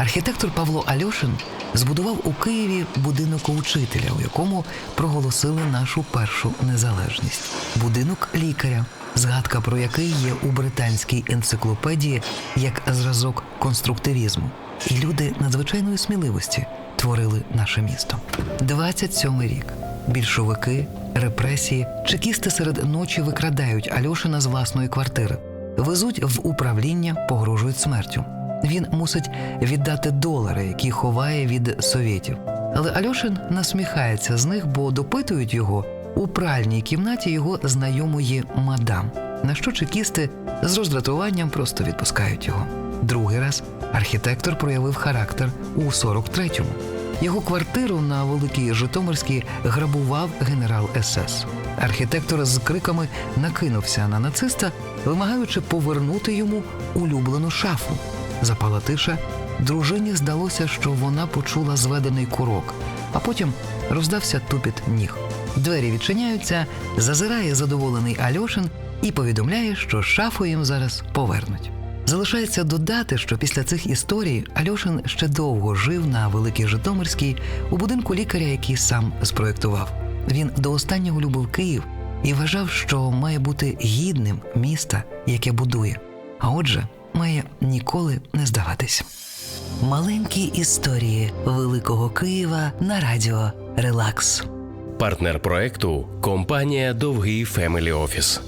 Архітектор Павло Альошин збудував у Києві будинок учителя, у якому проголосили нашу першу незалежність. Будинок лікаря, згадка про який є у британській енциклопедії як зразок конструктивізму. І люди надзвичайної сміливості творили наше місто. 27 рік. Більшовики, репресії, чекісти серед ночі викрадають Альошина з власної квартири, везуть в управління, погрожують смертю. Він мусить віддати долари, які ховає від совєтів. Але Альошин насміхається з них, бо допитують його у пральній кімнаті його знайомої мадам. На що чекісти з роздратуванням просто відпускають його. Другий раз архітектор проявив характер у 43-му. Його квартиру на Великій Житомирській грабував генерал СС. Архітектор з криками накинувся на нациста, вимагаючи повернути йому улюблену шафу. Запала тиша. Дружині здалося, що вона почула зведений курок, а потім роздався тупіт ніг. Двері відчиняються, зазирає задоволений Альошин і повідомляє, що шафу їм зараз повернуть. Залишається додати, що після цих історій Альошин ще довго жив на Великій Житомирській у будинку лікаря, який сам спроєктував. Він до останнього любив Київ і вважав, що має бути гідним міста, яке будує. А отже, має ніколи не здаватись. Маленькі історії Великого Києва на радіо Релакс. Партнер проекту компанія Довгий Фемелі Офіс.